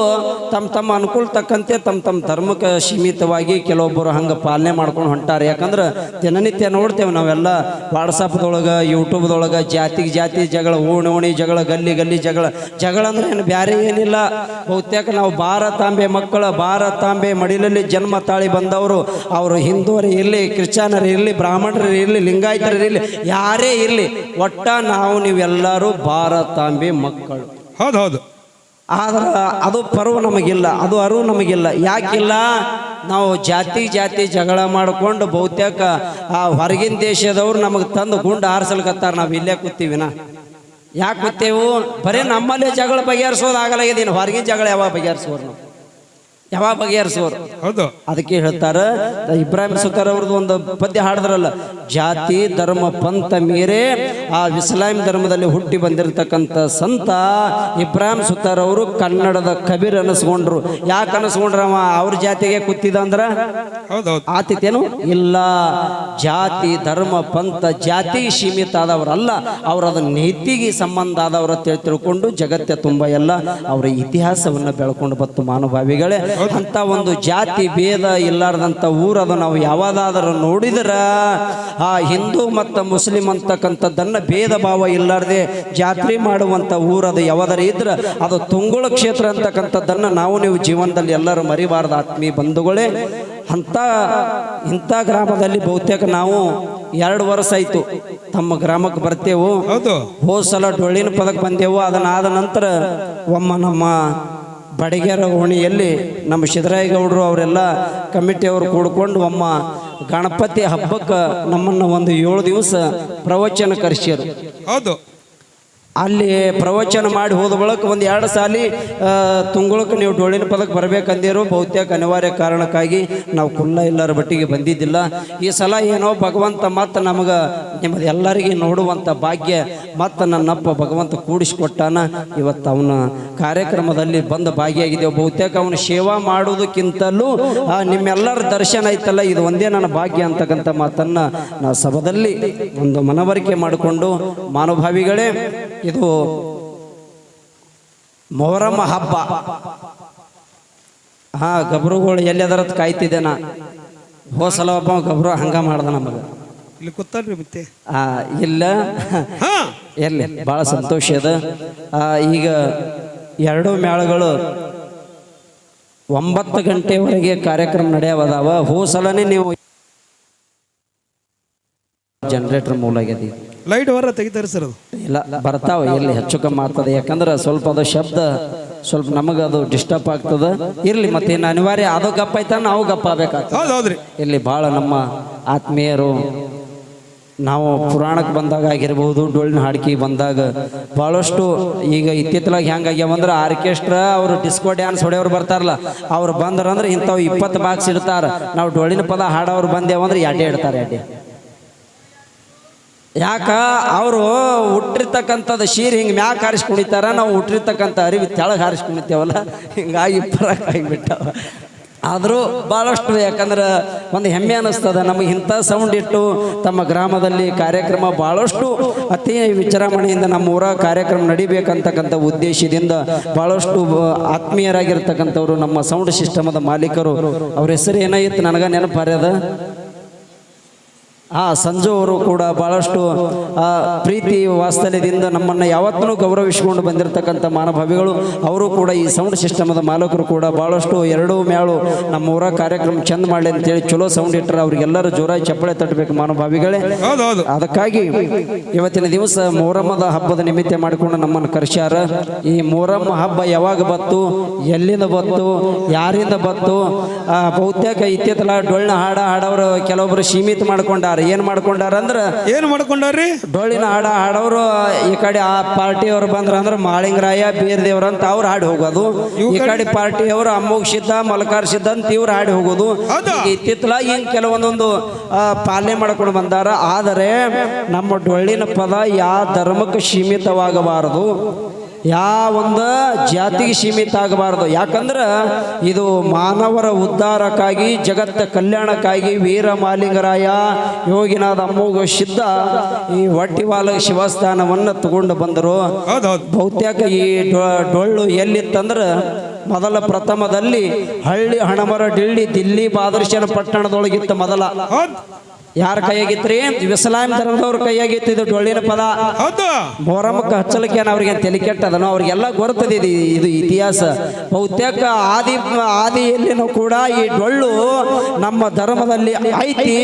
ತಮ್ಮ ತಮ್ಮ ಅನುಕೂಲ ತಕ್ಕಂತೆ ತಮ್ಮ ತಮ್ಮ ಧರ್ಮಕ್ಕೆ ಸೀಮಿತವಾಗಿ ಕೆಲವೊಬ್ಬರು ಹಂಗೆ ಪಾಲನೆ ಮಾಡ್ಕೊಂಡು ಹೊಂಟಾರೆ. ಯಾಕಂದ್ರೆ ದಿನನಿತ್ಯ ನೋಡ್ತೇವೆ ನಾವೆಲ್ಲ ವಾಟ್ಸಪ್ದೊಳಗೆ ಯೂಟ್ಯೂಬ್ದೊಳಗೆ ಜಾತಿಗೆ ಜಾತಿ ಜಗಳ, ಓಣಿ ಓಣಿ ಜಗಳ, ಗಲ್ಲಿ ಗಲ್ಲಿ ಜಗಳ. ಜಗಳ ಅಂದ್ರೆ ಏನು? ಬ್ಯಾರೆ ಏನಿಲ್ಲ. ಬಹುತೇಕ ನಾವು ಭಾರತಾಂಬೆ ಮಕ್ಕಳ ಭಾರತಾಂಬೆ ಮಡಿಲಲ್ಲಿ ಜನ್ಮ ತಾಳಿ ಬಂದವರು. ಅವರು ಹಿಂದೂರು ಇರಲಿ ಕ್ರಿಶ್ಚಾನರು ಇರಲಿ, ಬ್ರಾಹ್ಮಣರು ಇರಲಿ, ಲಿಂಗಾಯತರು ಇರಲಿ, ಯಾರೇ ಇರಲಿ, ಒಟ್ಟ ನಾವು ನೀವೆಲ್ಲರೂ ಭಾರತಾಂಬೆ ಮಕ್ಕಳು. ಹೌದು ಹೌದು. ಆದ್ರೆ ಅದು ಪರ್ವ ನಮಗಿಲ್ಲ, ಅದು ಅರಿವು ನಮಗಿಲ್ಲ. ಯಾಕಿಲ್ಲ? ನಾವು ಜಾತಿ ಜಾತಿ ಜಗಳ ಮಾಡಿಕೊಂಡು ಬಹುತೇಕ, ಆ ಹೊರಗಿನ ದೇಶದವ್ರು ನಮಗೆ ತಂದು ಗುಂಡು ಆರಿಸಲ್ಕತ್ತಾರೆ ನಾವು ಇಲ್ಲೇ ಕೂತೀವಿನ ಯಾಕೆ ಕೂತೇವು? ಬರೀ ನಮ್ಮಲ್ಲೇ ಜಗಳ ಬಗೆಹರಿಸೋದು ಆಗಲಾಗಿದೆ ಹೊರಗಿನ ಜಗಳ ಯಾವಾಗ ಬಗೆಹರಿಸೋರು ನಾವು? ಯಾವಾಗ ಬಗೆಹರಿಸೋರು ಹೌದು. ಅದಕ್ಕೆ ಹೇಳ್ತಾರ ಇಬ್ರಾಹಿಂ ಸುತಾರ್ ಅವ್ರದ್ದು ಒಂದು ಪದ್ಯ ಹಾಡಿದ್ರಲ್ಲ ಜಾತಿ ಧರ್ಮ ಪಂಥ ಮೀರೆ ಆ ಇಸ್ಲಾಂ ಧರ್ಮದಲ್ಲಿ ಹುಟ್ಟಿ ಬಂದಿರತಕ್ಕಂಥ ಸಂತ ಇಬ್ರಾಹಿಂ ಸುತಾರ್ ಅವರು ಕನ್ನಡದ ಕಬೀರ್ ಅನಿಸ್ಕೊಂಡ್ರು ಯಾಕೆ ಅನಿಸ್ಕೊಂಡ್ರವ ಅವ್ರ ಜಾತಿಗೆ ಕೂತಿದ ಅಂದ್ರ? ಆತಿಥ್ಯನು ಇಲ್ಲ. ಜಾತಿ ಧರ್ಮ ಪಂಥ ಜಾತಿ ಸೀಮಿತ ಆದವರಲ್ಲ. ಅವ್ರ ಅದ ನೀತಿಗೆ ಸಂಬಂಧ ಆದವ್ರ ತಿಳ್ಕೊಂಡು ಜಗತ್ತೆ ತುಂಬ ಎಲ್ಲ. ಅವರ ಇತಿಹಾಸವನ್ನು ಬೆಳ್ಕೊಂಡು ಬತ್ತು ಮಾನಭಾವಿಗಳೇ ಅಂತ ಒಂದು ಜಾತಿ ಭೇದ ಇಲ್ಲಾರ್ದಂಥ ಊರದು ನಾವು ಯಾವಾದಾದರೂ ನೋಡಿದ್ರ ಆ ಹಿಂದೂ ಮತ್ತು ಮುಸ್ಲಿಂ ಅಂತಕ್ಕಂಥದ್ದನ್ನು ಭೇದ ಭಾವ ಇಲ್ಲಾರ್ದೆ ಜಾತ್ರೆ ಮಾಡುವಂಥ ಊರದು ಯಾವ್ದಾರ ಇದ್ರ ಅದು ತುಂಗುಳ ಕ್ಷೇತ್ರ ಅಂತಕ್ಕಂಥದ್ದನ್ನು ನಾವು ನೀವು ಜೀವನದಲ್ಲಿ ಎಲ್ಲರೂ ಮರಿಬಾರ್ದು ಆತ್ಮೀಯ ಬಂಧುಗಳೇ. ಅಂತ ಇಂಥ ಗ್ರಾಮದಲ್ಲಿ ಬಹುತೇಕ ನಾವು ಎರಡು ವರ್ಷ ಆಯ್ತು ತಮ್ಮ ಗ್ರಾಮಕ್ಕೆ ಬರ್ತೇವು. ಹೌದು. ಹೋದ ಸಲ ಡೊಳ್ಳಿನ ಪದಕ್ಕೆ ಬಂದೆವು. ಅದನ್ನಾದ ನಂತರ ಒಮ್ಮ ನಮ್ಮ ಬಡಿಗೆರ ಓಣಿಯಲ್ಲಿ ನಮ್ಮ ಸಿದ್ದರಾಯಗೌಡರು ಅವರೆಲ್ಲ ಕಮಿಟಿಯವರು ಕೂಡ್ಕೊಂಡು ಒಮ್ಮ ಗಣಪತಿ ಹಬ್ಬಕ್ಕೆ ನಮ್ಮನ್ನು ಒಂದು ಏಳು ದಿವಸ ಪ್ರವಚನ ಕರೆಸಿದರು ಹೌದು. ಅಲ್ಲಿ ಪ್ರವಚನ ಮಾಡಿ ಹೋದ ಬಳಕ ಒಂದು ಎರಡು ಸಾಲಿ ತುಂಗಳಕ್ಕೆ ನೀವು ಡೊಳ್ಳಿನ ಪದಕ್ಕೆ ಬರಬೇಕಂದಿರು ಬಹುತೇಕ ಅನಿವಾರ್ಯ ಕಾರಣಕ್ಕಾಗಿ ನಾವು ಕುಲ್ಲ ಇಲ್ಲರ ಬಟ್ಟಿಗೆ ಬಂದಿದ್ದಿಲ್ಲ. ಈ ಸಲ ಏನೋ ಭಗವಂತ ಮತ್ತು ನಮಗೆ ನಿಮ್ಮದು ಎಲ್ಲರಿಗೆ ನೋಡುವಂಥ ಭಾಗ್ಯ ಮತ್ತು ನನ್ನಪ್ಪ ಭಗವಂತ ಕೂಡಿಸಿಕೊಟ್ಟಾನ. ಇವತ್ತು ಅವನ ಕಾರ್ಯಕ್ರಮದಲ್ಲಿ ಬಂದು ಭಾಗಿಯಾಗಿದ್ದೇವೆ ಬಹುತೇಕ ಅವನು ಸೇವಾ ಮಾಡುವುದಕ್ಕಿಂತಲೂ ಆ, ನಿಮ್ಮೆಲ್ಲರ ದರ್ಶನ ಐತಲ್ಲ ಇದು ಒಂದೇ ನನ್ನ ಭಾಗ್ಯ ಅಂತಕ್ಕಂಥ ಮಾತನ್ನ ನಾ ಸಭದಲ್ಲಿ ಒಂದು ಮನವರಿಕೆ ಮಾಡಿಕೊಂಡು ಮಾನವಭಾವಿಗಳೇ ಇದು ಮೊಹರಮ ಹಬ್ಬ. ಹಾ ಗಬ್ರುಗಳು ಎಲ್ಲಿದಾರತ್ ಕಾಯ್ತಿದ್ದೇನ ಹೋಸಲ ಒಬ್ಬ ಗಬ್ರು ಹಂಗ ಮಾಡ್ದ ನಮಗೆ. ಇಲ್ಲಿ ಕೂತಾರ್ರಿ ಮತ್ತೆ? ಆ ಇಲ್ಲ. ಹಾ. ಎಲ್ಲಿ? ಭಾಳ ಸಂತೋಷ ಅದ. ಆ, ಈಗ ಎರಡು ಮೇಳಗಳು ಒಂಬತ್ತು ಗಂಟೆವರೆಗೆ ಕಾರ್ಯಕ್ರಮ ನಡೆಯವದಾವ. ಹೋಸಲನೇ ನೀವು ಜನರೇಟರ್ ಈಗ. ಲೈಟ್ ಹೊರ ತೆಗಿತಾರೆ ಸರ್ ಅದು ಇಲ್ಲ ಬರ್ತಾವ ಇಲ್ಲಿ ಹೆಚ್ಚು ಕಮ್ಮಿ ಆಗ್ತದೆ. ಯಾಕಂದ್ರೆ ಸ್ವಲ್ಪ ಅದು ಶಬ್ದ ಸ್ವಲ್ಪ ನಮಗೆ ಅದು ಡಿಸ್ಟರ್ಬ್ ಆಗ್ತದೆ. ಇರಲಿ ಮತ್ತೆ ಇನ್ನು ಅನಿವಾರ್ಯ ಅದು ಗಪ್ಪ ಐತ ನಾವು ಗಪ್ಪ ಆಗ್ಬೇಕಾಗ್ತದೆ. ಹೌದು ಹೌದ್ರಿ. ಇಲ್ಲಿ ಭಾಳ ನಮ್ಮ ಆತ್ಮೀಯರು ನಾವು ಪುರಾಣಕ್ಕೆ ಬಂದಾಗ ಆಗಿರ್ಬೋದು ಡೊಳ್ಳಿನ ಹಾಡ್ಕಿ ಬಂದಾಗ ಭಾಳಷ್ಟು ಈಗ ಇತ್ತಿತ್ತಲಾಗ ಹೆಂಗಾಗ್ಯಾವ ಅಂದ್ರೆ ಆರ್ಕೆಸ್ಟ್ರಾ ಅವರು ಡಿಸ್ಕೋ ಡ್ಯಾನ್ಸ್ ಹೊಡೆಯವ್ರು ಬರ್ತಾರಲ್ಲ ಅವ್ರು ಬಂದ್ರಂದ್ರೆ ಇಂಥವು ಇಪ್ಪತ್ತು ಬಾಕ್ಸ್ ಇರ್ತಾರೆ ನಾವು ಡೊಳ್ಳಿನ ಪದ ಹಾಡೋರು ಬಂದೇವಂದ್ರೆ ಎಡ್ಡೆ ಇಡ್ತಾರೆ ಎಡ್ಡೆ ಯಾಕ? ಅವರು ಹುಟ್ಟಿರ್ತಕ್ಕಂಥದ್ದು ಶೀರ್ ಹಿಂಗೆ ಮ್ಯಾಗ ಹಾರಿಸಿ ನಾವು ಹುಟ್ಟಿರ್ತಕ್ಕಂಥ ಅರಿವಿ ತೆಳಗೆ ಹಾರಿಸಿ ಕುಣಿತೇವಲ್ಲ? ಹಿಂಗಾಗಿ ಫರಕ್ ಆಗಿಬಿಟ್ಟಾವ. ಆದರೂ ಭಾಳಷ್ಟು ಯಾಕಂದ್ರೆ ಒಂದು ಹೆಮ್ಮೆ ಅನ್ನಿಸ್ತದೆ ನಮಗೆ ಇಂಥ ಸೌಂಡ್ ಇಟ್ಟು ತಮ್ಮ ಗ್ರಾಮದಲ್ಲಿ ಕಾರ್ಯಕ್ರಮ ಭಾಳಷ್ಟು ಅತಿ ವಿಚಾರಮಣೆಯಿಂದ ನಮ್ಮ ಊರ ಕಾರ್ಯಕ್ರಮ ನಡಿಬೇಕಂತಕ್ಕಂಥ ಉದ್ದೇಶದಿಂದ ಭಾಳಷ್ಟು ಆತ್ಮೀಯರಾಗಿರ್ತಕ್ಕಂಥವ್ರು ನಮ್ಮ ಸೌಂಡ್ ಸಿಸ್ಟಮದ ಮಾಲೀಕರು. ಅವ್ರ ಹೆಸರು ಏನಾಗಿತ್ತು ನನಗೆ ನೆನಪು ಆ ಸಂಜು ಅವರು ಕೂಡ ಬಹಳಷ್ಟು ಪ್ರೀತಿ ವಾತ್ಸಲ್ಯದಿಂದ ನಮ್ಮನ್ನು ಯಾವತ್ತೂ ಗೌರವಿಸಿಕೊಂಡು ಬಂದಿರತಕ್ಕಂಥ ಮಾನಭಾವಿಗಳು ಅವರು ಕೂಡ ಈ ಸೌಂಡ್ ಸಿಸ್ಟಮದ ಮಾಲಕರು ಕೂಡ ಭಾಳಷ್ಟು ಎರಡೂ ಮ್ಯಾಳು ನಮ್ಮ ಊರ ಕಾರ್ಯಕ್ರಮ ಚಂದ ಮಾಡಲಿ ಅಂತೇಳಿ ಚಲೋ ಸೌಂಡ್ ಇಟ್ಟರೆ ಅವ್ರಿಗೆಲ್ಲರೂ ಜೋರಾಗಿ ಚಪ್ಪಳೆ ತಟ್ಟಬೇಕು ಮಾನಭಾವಿಗಳೇ ಅದಕ್ಕಾಗಿ ಇವತ್ತಿನ ದಿವಸ ಮೊಹರಮ್ಮದ ಹಬ್ಬದ ನಿಮಿತ್ತ ಮಾಡಿಕೊಂಡು ನಮ್ಮನ್ನು ಕರೆಸ್ಯಾರ. ಈ ಮೊಹರಮ್ಮ ಹಬ್ಬ ಯಾವಾಗ ಬತ್ತು ಎಲ್ಲಿಂದ ಬತ್ತು ಯಾರಿಂದ ಬತ್ತು ಬಹುತೇಕ ಇತ್ತಿತ್ತಲ ಡೊಳ್ಳ ಹಾಡ ಹಾಡೋರು ಕೆಲವೊಬ್ರು ಸೀಮಿತ ಮಾಡ್ಕೊಂಡಾರ. ಏನು ಮಾಡ್ಕೊಂಡಾರ ಅಂದ್ರ ಏನ್ ಮಾಡ್ಕೊಂಡಾರ್ರಿ? ಡೊಳ್ಳಿನ ಹಾಡ ಹಾಡೋರು ಈ ಕಡೆ ಆ ಪಾರ್ಟಿಯವ್ರು ಬಂದ್ರ ಅಂದ್ರೆ ಮಾಳಿಂಗರಾಯ ಬೀರ್ದೇವ್ರ ಅಂತ ಅವ್ರು ಹಾಡಿ ಹೋಗೋದು. ಈ ಕಡೆ ಪಾರ್ಟಿಯವರು ಅಮ್ಮೋಗ್ ಸಿದ್ಧ ಮಲಕಾರ್ ಸಿದ್ಧ ಅಂತ ಇವ್ರು ಹಾಡಿ ಹೋಗೋದು. ಇತ್ತಿತ್ತಲ ಹಿಂಗ್ ಕೆಲವೊಂದೊಂದು ಪಾಲನೆ ಮಾಡ್ಕೊಂಡು ಬಂದಾರ. ಆದರೆ ನಮ್ಮ ಡೊಳ್ಳಿನ ಪದ ಯಾವ ಧರ್ಮಕ್ಕೆ ಸೀಮಿತವಾಗಬಾರದು. ಯಾವೊಂದು ಜಾತಿಗೆ ಸೀಮಿತ ಆಗಬಾರ್ದು. ಯಾಕಂದ್ರೆ ಇದು ಮಾನವರ ಉದ್ಧಾರಕ್ಕಾಗಿ ಜಗತ್ತ ಕಲ್ಯಾಣಕ್ಕಾಗಿ ವೀರ ಮಾಲಿಂಗರಾಯ ಯೋಗಿನಾದ ಅಮ್ಮೋಗ ಸಿದ್ಧ ಈ ಹೊಟ್ಟಿವಾಲ ಶಿವಸ್ಥಾನವನ್ನು ತಗೊಂಡು ಬಂದರು. ಬಹುತೇಕ ಈ ಡೊಳ್ಳು ಎಲ್ಲಿತ್ತಂದ್ರೆ ಮೊದಲ ಪ್ರಥಮದಲ್ಲಿ ಹಳ್ಳಿ ಹಣಮರ ಡಿಳ್ಳಿ ದಿಲ್ಲಿ ಬಾದರ್ಶನ ಪಟ್ಟಣದೊಳಗಿತ್ತು ಮೊದಲ. ಯಾರ ಕೈಯಾಗಿತ್ರಿ? ಇಸ್ಲಾಂ ಧರ್ಮದವ್ರ ಕೈಯಾಗಿತ್ತು ಇದು ಡೊಳ್ಳಿನ ಪದ. ಹೌದು. ಮೊಹರಮಕ್ಕೆ ಹಚ್ಚಲಿಕ್ಕೆ ಅವ್ರಿಗೆ ತಲೆ ಕೆಟ್ಟದನು ಅವ್ರಿಗೆಲ್ಲ ಗೊರ್ತದೆ ಇದು ಇದು ಇತಿಹಾಸ. ಬಹುತೇಕ ಆದಿ ಆದಿಯಲ್ಲಿನೂ ಕೂಡ ಈ ಡೊಳ್ಳು ನಮ್ಮ ಧರ್ಮದಲ್ಲಿ ಐತಿ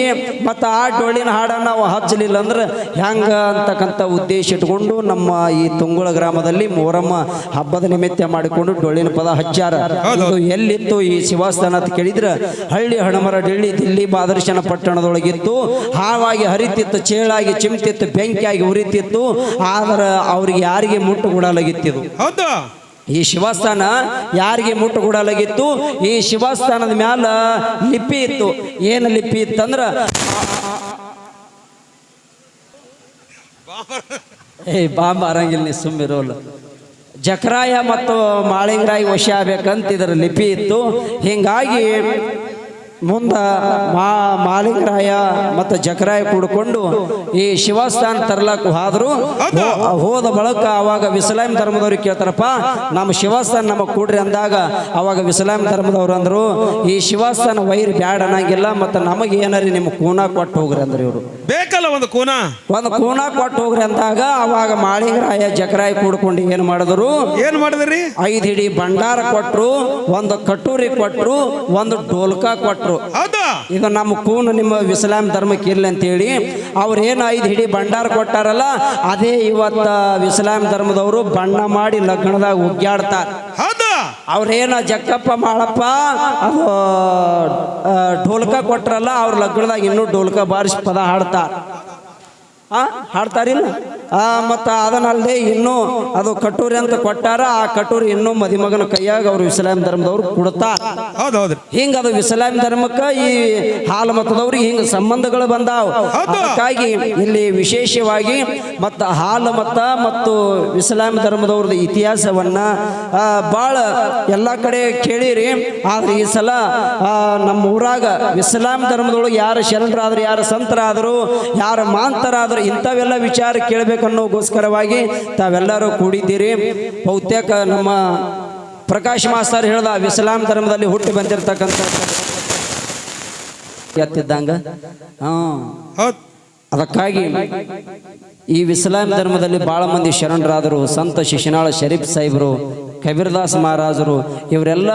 ಮತ್ತು ಆ ಡೊಳ್ಳಿನ ಹಾಡನ್ನು ನಾವು ಹಚ್ಚಲಿಲ್ಲ ಅಂದ್ರೆ ಹೆಂಗ ಅಂತಕ್ಕಂಥ ಉದ್ದೇಶ ಇಟ್ಕೊಂಡು ನಮ್ಮ ಈ ತುಂಗುಳ ಗ್ರಾಮದಲ್ಲಿ ಮೊಹರಮ್ಮ ಹಬ್ಬದ ನಿಮಿತ್ತ ಮಾಡಿಕೊಂಡು ಡೊಳ್ಳಿನ ಪದ ಹಚ್ಚಾರ. ಇದು ಎಲ್ಲಿತ್ತು? ಈ ಶಿವಾಸ್ಥಾನ ಅಂತ ಕೇಳಿದ್ರೆ ಹಳ್ಳಿ ಹಣಮರ ಡಿಳ್ಳಿ ದಿಲ್ಲಿ ಬಾದರ್ಶನ ಪಟ್ಟಣದೊಳಗಿತ್ತು. ಹಾವಾಗಿ ಹರಿತಿತ್ತು ಚೇಳಾಗಿ ಚಿಮ್ತಿತ್ತು ಬೆಂಕಿಯಾಗಿ ಉರಿತಿತ್ತು. ಆದ್ರೆ ಅವ್ರಿಗೆ ಯಾರಿಗೆ ಮುಟ್ಟು ಕೊಡಲಾಗಿತ್ತಿದು ಹೌದು. ಈ ಶಿವಸ್ಥಾನ ಯಾರಿಗೆ ಮುಟ್ಟು ಕೊಡಲಾಗಿತ್ತು ಈ ಶಿವಸ್ಥಾನದ ಮ್ಯಾಲ ಲಿಪಿ ಇತ್ತು. ಏನು ಲಿಪಿ ಇತ್ತಂದ್ರ? ಏ ಬಾಂಬ ಅರಂಗಿಲ್ಲ ನೀ ಸುಮ್ಮಿರೋಲ್ಲ ಜಕರಾಯ ಮತ್ತು ಮಾಳಿಂಗರಾಯಿ ವಶ ಆಗ್ಬೇಕಂತ ಇದರ ಲಿಪಿ ಇತ್ತು. ಹಿಂಗಾಗಿ ಮುಂದ ಮಾ ಮಾಲಿಂಗರಾಯ ಮತ್ತು ಜಕರಾಯ ಕೂಡಿಕೊಂಡು ಈ ಶಿವಸ್ಥಾನ ತರಲಕ್ಕ ಹೋದ್ರು. ಹೋದ ಬಳಕ ಅವಾಗ ವಿಸ್ಲಾಂ ಧರ್ಮದವ್ರಿಗೆ ಕೇಳ್ತಾರಪ್ಪ ನಮ್ಮ ಶಿವಸ್ಥಾನ ನಮಗೆ ಕೂಡ್ರಿ ಅಂದಾಗ ಅವಾಗ ವಿಸ್ಲಾಂ ಧರ್ಮದವ್ರು ಅಂದರು ಈ ಶಿವಸ್ಥಾನ ವೈರ್ ಬ್ಯಾಡ ಅನ್ನಂಗಿಲ್ಲ ಮತ್ತು ನಮಗೆ ಏನಾರಿ ನಿಮ್ಮ ಕೂನ ಕೊಟ್ಟು ಹೋಗ್ರಿ ಅಂದ್ರೆ ಇವರು. ಬೇಕಲ್ಲ ಒಂದು ಕೂನ? ಒಂದು ಕೂನ ಕೊಟ್ಟು ಹೋಗ್ರಿ ಅಂದಾಗ ಅವಾಗ ಮಾಳಿಂಗರಾಯ ಜಕರಾಯ ಕೂಡ್ಕೊಂಡು ಏನು ಮಾಡಿದ್ರು? ಏನು ಮಾಡಿದ್ರಿ? ಐದು ಹಿಡಿ ಭಂಡಾರ ಕೊಟ್ಟರು ಒಂದು ಕಟೂರಿ ಕೊಟ್ಟರು ಒಂದು ಡೋಲ್ಕ ಕೊಟ್ರು ಈಗ ಇದು ನಮ್ಮ ಕೂನು ನಿಮ್ಮ ಇಸ್ಲಾಂ ಧರ್ಮಕ್ಕೆ ಇಲ್ಲ ಅಂತೇಳಿ ಅವ್ರು ಏನು ಐದು ಹಿಡಿ ಭಂಡಾರ ಕೊಟ್ಟಾರಲ್ಲ ಅದೇ ಇವತ್ತ ಇಸ್ಲಾಂ ಧರ್ಮದವರು ಬಣ್ಣ ಮಾಡಿ ಲಗ್ನದಾಗ ಉಗ್ಗಾಡ್ತಾರೆ ಅವ್ರೇನ ಜಕ್ಕಪ್ಪ ಮಾಳಪ್ಪ ಅದು ಢೋಲ್ಕ ಕೊಟ್ರಲ್ಲ ಅವ್ರ ಲಗ್ನದಾಗ ಇನ್ನೂ ಢೋಲ್ಕ ಬಾರಿಸಿ ಪದ ಹಾಡ್ತಾರ. ಹಾಡ್ತಾರಿಲ್ಲ ಆ ಮತ್ತು ಅದನ್ನಲ್ಲದೆ ಇನ್ನೂ ಅದು ಕಟೂರಿ ಅಂತ ಕೊಟ್ಟಾರ ಆ ಕಟೂರಿ ಇನ್ನೂ ಮದಿಮಗನ ಕೈಯಾಗ ಅವರು ಇಸ್ಲಾಂ ಧರ್ಮದವ್ರು ಕೊಡುತ್ತ ಹಿಂಗ ಅದು ಇಸ್ಲಾಂ ಧರ್ಮಕ್ಕ ಈ ಹಾಲು ಮತದವ್ರಿಗೆ ಹಿಂಗ ಸಂಬಂಧಗಳು ಬಂದಾವ. ಅದಕ್ಕಾಗಿ ಇಲ್ಲಿ ವಿಶೇಷವಾಗಿ ಮತ್ತು ಹಾಲು ಮತ ಮತ್ತು ಇಸ್ಲಾಂ ಧರ್ಮದವ್ರದ ಇತಿಹಾಸವನ್ನ ಬಾಳ ಎಲ್ಲ ಕಡೆ ಕೇಳಿರಿ. ಆದ್ರೆ ಈ ಸಲ ನಮ್ಮ ಊರಾಗ ಇಸ್ಲಾಂ ಧರ್ಮದೊಳಗೆ ಯಾರು ಶರಣರಾದ್ರು ಯಾರು ಸಂತರಾದರು ಯಾರು ಮಾಂತರಾದರು ಇಂಥವೆಲ್ಲ ವಿಚಾರ ಕೇಳಬೇಕನ್ನೋಗೋಸ್ಕರವಾಗಿ ತಾವೆಲ್ಲರೂ ಕೂಡಿದ್ದೀರಿ. ಬಹುತೇಕ ನಮ್ಮ ಪ್ರಕಾಶ್ ಮಾಸ್ತರ್ ಹೇಳ್ದ, ಇಸ್ಲಾಂ ಧರ್ಮದಲ್ಲಿ ಹುಟ್ಟಿ ಬಂದಿರತಕ್ಕಂಥ ಎತ್ತಿದ್ದಂಗ? ಅದಕ್ಕಾಗಿ ಈ ಇಸ್ಲಾಂ ಧರ್ಮದಲ್ಲಿ ಬಹಳ ಮಂದಿ ಶರಣರಾದರು. ಸಂತ ಶಿಶುನಾಳ ಶರೀಫ್ ಸಾಹೇಬರು ಕಬೀರ್ದಾಸ್ ಮಹಾರಾಜರು ಇವರೆಲ್ಲ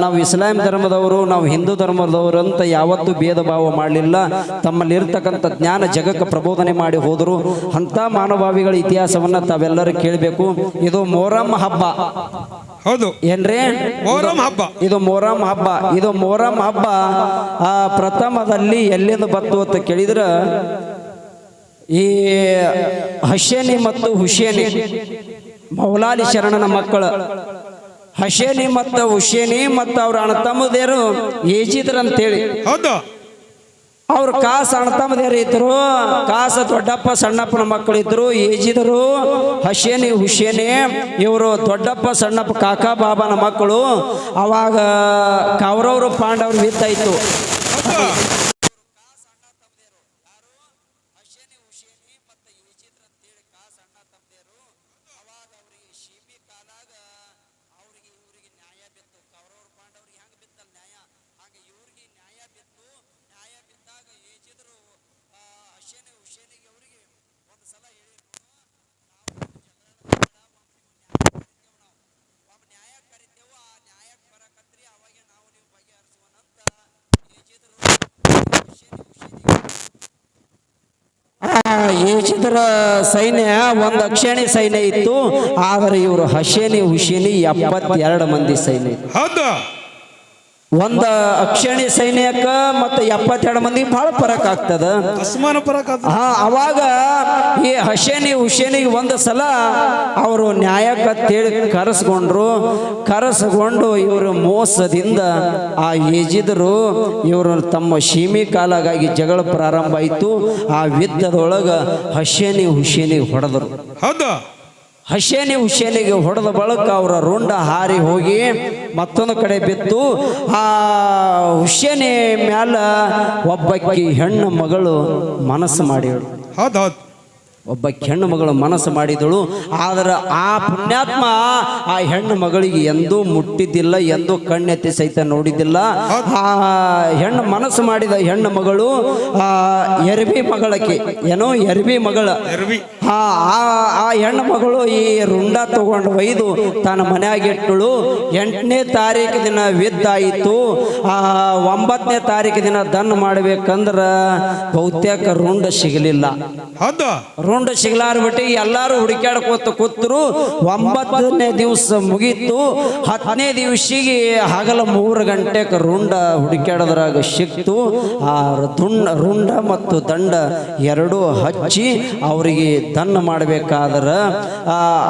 ನಾವು ಇಸ್ಲಾಂ ಧರ್ಮದವರು ನಾವು ಹಿಂದೂ ಧರ್ಮದವರು ಅಂತ ಯಾವತ್ತೂ ಭೇದ ಭಾವ ಮಾಡಲಿಲ್ಲ. ತಮ್ಮಲ್ಲಿರ್ತಕ್ಕಂಥ ಜ್ಞಾನ ಜಗಕ್ಕೆ ಪ್ರಬೋಧನೆ ಮಾಡಿ ಹೋದರು. ಅಂಥ ಮಾನಭಾವಿಗಳ ಇತಿಹಾಸವನ್ನು ತಾವೆಲ್ಲರೂ ಕೇಳಬೇಕು. ಇದು ಮೊಹರಂ ಹಬ್ಬ. ಹೌದು. ಏನ್ರಿ? ಮೊಹರಂ ಹಬ್ಬ. ಇದು ಮೊಹರಂ ಹಬ್ಬ. ಇದು ಮೊಹರಂ ಹಬ್ಬ ಆ ಪ್ರಥಮದಲ್ಲಿ ಎಲ್ಲಿಂದ ಬತ್ತು ಅಂತ ಕೇಳಿದ್ರ ಈ ಹಶೇನಿ ಮತ್ತು ಹುಶೇನಿ ಮೌಲಾಲಿ ಶರಣನ ಮಕ್ಕಳು. ಹಶೇನಿ ಮತ್ತು ಹುಶೇನಿ ಮತ್ತು ಅವ್ರ ಅಣ್ಣತಮ್ಮದೇರು ಏಜಿದ್ರಂತೇಳಿ ಹೌದು. ಅವ್ರ ಕಾಸ ಅಣ್ಣತಮ್ಮದೇರು ಇದ್ರು ಕಾಸ ದೊಡ್ಡಪ್ಪ ಸಣ್ಣಪ್ಪನ ಮಕ್ಕಳು ಇದ್ರು ಏಜಿದರು ಹಶೇನಿ ಹುಶೇನಿ ಇವರು ದೊಡ್ಡಪ್ಪ ಸಣ್ಣಪ್ಪ ಕಾಕಾ ಬಾಬಾನ ಮಕ್ಕಳು. ಅವಾಗ ಕೌರವರು ಪಾಂಡವರು ಯುದ್ಧ ಇತ್ತು ಆ ಏಜಿದ್ರ ಸೈನ್ಯ ಒಂದು ಅಕ್ಷಣಿ ಸೈನ್ಯ ಇತ್ತು. ಆದರೆ ಇವರು ಹಶೇನಿ ಹುಶೇನಿ ಎಪ್ಪತ್ತೆರಡು ಮಂದಿ ಸೈನ್ಯ ಒಂದು ಅಕ್ಷಣಿ ಸೈನ್ಯಕ್ಕ ಮತ್ತು ಎಪ್ಪತ್ತೆರಡು ಮಂದಿ ಬಹಳ ಫರಕ್ ಆಗ್ತದ. ಅಸಮಾನ ಪರಕ್ ಹಾ ಅವಾಗ ಈ ಹಶೇನಿ ಹುಶೇನಿಗೆ ಒಂದು ಸಲ ಅವರು ನ್ಯಾಯಕ್ಕಂತೇಳಿ ಕರೆಸ್ಕೊಂಡ್ರು. ಕರೆಸ್ಕೊಂಡು ಇವರು ಮೋಸದಿಂದ ಆ ಏಜಿದ್ರು ಇವರು ತಮ್ಮ ಶೀಮಿ ಕಾಲಾಗಾಗಿ ಜಗಳ ಪ್ರಾರಂಭ ಆಯಿತು. ಆ ಯುದ್ಧದೊಳಗೆ ಹಶೇನಿ ಹುಶೇನಿ ಹೊಡೆದ್ರು. ಹೌದು. ಹಶೇನಿ ಹುಷೇನಿಗೆ ಹೊಡೆದ ಬಳಕ ಅವರ ರುಂಡ ಹಾರಿ ಹೋಗಿ ಮತ್ತೊಂದು ಕಡೆ ಬಿತ್ತು. ಆ ಹುಷೇನೆ ಮ್ಯಾಲ ಒಬ್ಬಕ್ಕಿ ಹೆಣ್ಣು ಮಗಳು ಮನಸ್ಸು ಮಾಡಿದಳು ಹೌದು ಹೌದು. ಒಬ್ಬ ಹೆಣ್ಣು ಮಗಳು ಮನಸ್ಸು ಮಾಡಿದಳು ಆದರೆ ಆ ಪುಣ್ಯಾತ್ಮ ಆ ಹೆಣ್ಣು ಮಗಳಿಗೆ ಎಂದೂ ಮುಟ್ಟಿದ್ದಿಲ್ಲ ಎಂದೂ ಕಣ್ಣೆತ್ತಿ ಸಹಿತ ನೋಡಿದ್ದಿಲ್ಲ. ಆ ಹೆಣ್ಣು ಮನಸ್ಸು ಮಾಡಿದ ಹೆಣ್ಣು ಮಗಳು ಆ ಎರ್ಬಿ ಮಗಳಕ್ಕೆ ಏನೋ ಎರ್ಬಿ ಮಗಳ. ಆ ಹೆಣ್ಣು ಮಗಳು ಈ ರುಂಡ ತಗೊಂಡು ಒಯ್ದು ತನ್ನ ಮನೆಯಾಗಿಟ್ಟಳು ಎಂಟನೇ ತಾರೀಕು ದಿನ ವಿದ್ದಾಯಿತು. ಆ ಒಂಬತ್ತನೇ ತಾರೀಕು ದಿನ ದನ್ ಮಾಡ್ಬೇಕಂದ್ರ ಬಹುತೇಕ ರುಂಡ ಸಿಗಲಿಲ್ಲ. ಹೌದು. ರುಂಡ ಸಿಗ್ಲಾರ ಬಿಟ್ಟಿಗೆ ಎಲ್ಲಾರು ಹುಡುಕ್ಯಾಡ್ಕೋತ ಕೂತರು. ಒಂಬತ್ತನೇ ದಿವಸ ಮುಗೀತು. ಹತ್ತನೇ ದಿವಸಿಗೆ ಹಗಲ ಮೂರು ಗಂಟೆಗೆ ರುಂಡ ಹುಡುಕ್ಯಾಡೋದ್ರಾಗ ಸಿಕ್ತು. ಆ ದುಂಡ ರುಂಡ ಮತ್ತು ದಂಡ ಎರಡೂ ಹಚ್ಚಿ ಅವರಿಗೆ ದನ್ನ ಮಾಡಬೇಕಾದ್ರೆ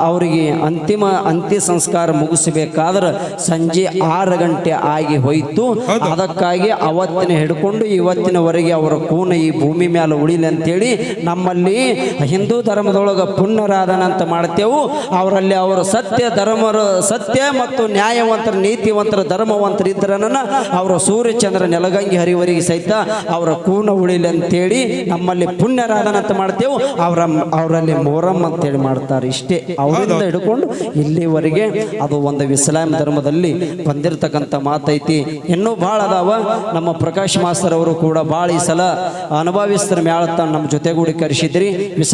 ಅವರಿಗೆ ಅಂತಿಮ ಅಂತ್ಯ ಸಂಸ್ಕಾರ ಮುಗಿಸಬೇಕಾದ್ರೆ ಸಂಜೆ ಆರು ಗಂಟೆ ಆಗಿ ಹೋಯ್ತು. ಅದಕ್ಕಾಗಿ ಅವತ್ತಿನ ಹಿಡ್ಕೊಂಡು ಇವತ್ತಿನವರೆಗೆ ಅವರ ಕೂನ ಈ ಭೂಮಿ ಮೇಲೆ ಉಳಿಲಿ ಅಂತೇಳಿ ನಮ್ಮಲ್ಲಿ ಹಿಂದೂ ಧರ್ಮದೊಳಗೆ ಪುಣ್ಯರಾಧನ ಅಂತ ಮಾಡ್ತೇವು. ಅವರಲ್ಲಿ ಅವರು ಸತ್ಯ ಧರ್ಮರ ಸತ್ಯ ಮತ್ತು ನ್ಯಾಯವಂತರ ನೀತಿವಂತರ ಧರ್ಮವಂತರ ಇದ್ರನ ಅವರ ಸೂರ್ಯಚಂದ್ರ ನೆಲಗಂಗಿ ಹರಿವರಿಗೆ ಸಹಿತ ಅವರ ಕೂನ ಉಳಿಲಿ ಅಂತೇಳಿ ನಮ್ಮಲ್ಲಿ ಪುಣ್ಯರಾಧನ ಅಂತ ಮಾಡ್ತೇವೆ. ಅವರ ಅವರಲ್ಲಿ ಮೊಹರಂ ಅಂತೇಳಿ ಮಾಡ್ತಾರೆ. ಇಷ್ಟೇ ಅವರಿಂದ ಹಿಡ್ಕೊಂಡು ಇಲ್ಲಿವರೆಗೆ ಅದು ಒಂದು ಇಸ್ಲಾಂ ಧರ್ಮದಲ್ಲಿ ಬಂದಿರತಕ್ಕಂಥ ಮಾತೈತಿ. ಇನ್ನೂ ಭಾಳ ಅದಾವ. ನಮ್ಮ ಪ್ರಕಾಶ್ ಮಾಸ್ತರ್ ಅವರು ಕೂಡ ಭಾಳ ಈ ಸಲ ಅನುಭವಿಸ್ತಾರೆ ಮ್ಯಾಳತ್ತ ನಮ್ಮ ಜೊತೆಗೂಡಿ ಕರೆಸಿದ್ರಿ.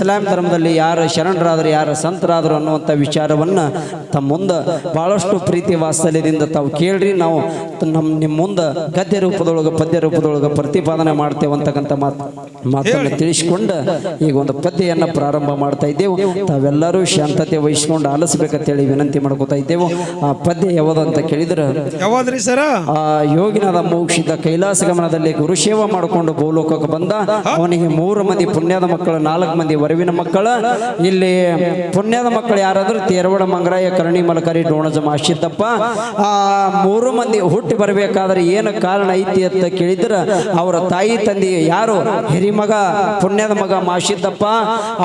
ಇಸ್ಲಾಂ ಧರ್ಮದಲ್ಲಿ ಯಾರು ಶರಣರಾದರು ಯಾರು ಸಂತರಾದರು ಅನ್ನುವಂಥ ವಿಚಾರವನ್ನ ತಮ್ಮ ಮುಂದೆ ಭಾಳಷ್ಟು ಪ್ರೀತಿ ವಾತ್ಸಲ್ಯದಿಂದ ತಾವು ಕೇಳ್ರಿ. ನಾವು ನಮ್ಮ ನಿಮ್ಮ ಮುಂದೆ ಗದ್ಯ ರೂಪದೊಳಗೆ ಪದ್ಯ ರೂಪದೊಳಗೆ ಪ್ರತಿಪಾದನೆ ಮಾಡ್ತೇವೆ ಅಂತಕ್ಕಂಥ ಮಾತು ಮಾತನ್ನು ತಿಳಿಸ್ಕೊಂಡು ಈಗ ಒಂದು ಪದ್ಯವನ್ನು ಪ್ರಾರಂಭ ಮಾಡ್ತಾ ಇದ್ದೇವೆ. ತಾವೆಲ್ಲರೂ ಶಾಂತತೆ ವಹಿಸ್ಕೊಂಡು ಆಲಿಸ್ಬೇಕಂತೇಳಿ ವಿನಂತಿ ಮಾಡ್ಕೋತಾ ಇದ್ದೇವೆ. ಆ ಪದ್ಯ ಯಾವುದು ಅಂತ ಕೇಳಿದ್ರೆ? ಯಾವಾದ್ರಿ ಸರ? ಆ ಯೋಗಿನಾದ ಮೋಕ್ಷಿತ ಕೈಲಾಸ ಗಮನದಲ್ಲಿ ಗುರುಶೇವ ಮಾಡಿಕೊಂಡು ಭೂಲೋಕಕ್ಕೆ ಬಂದ ಅವನಿಗೆ ಮೂರು ಮಂದಿ ಪುಣ್ಯದ ಮಕ್ಕಳು ನಾಲ್ಕು ಮಂದಿ ವರವಿನ ಮಕ್ಕಳ, ಇಲ್ಲಿ ಪುಣ್ಯದ ಮಕ್ಕಳು ಯಾರಾದರೂ ತೇರವಡ ಮಂಗರಾಯ ಕರ್ಣಿ ಮಲಕರಿ ಡೋಣಜ ಮಾಶಿದ್ದಪ್ಪ ಆ ಮೂರು ಮಂದಿ ಹುಟ್ಟಿ ಬರಬೇಕಾದ್ರೆ ಏನು ಕಾರಣ ಐತಿ ಅಂತ ಕೇಳಿದ್ರೆ, ಅವರ ತಾಯಿ ತಂದೆ ಯಾರು? ಹಿರಿಮಗ, ಪುಣ್ಯದ ಮಗ ಮಾಶಿದ್ದಪ್ಪ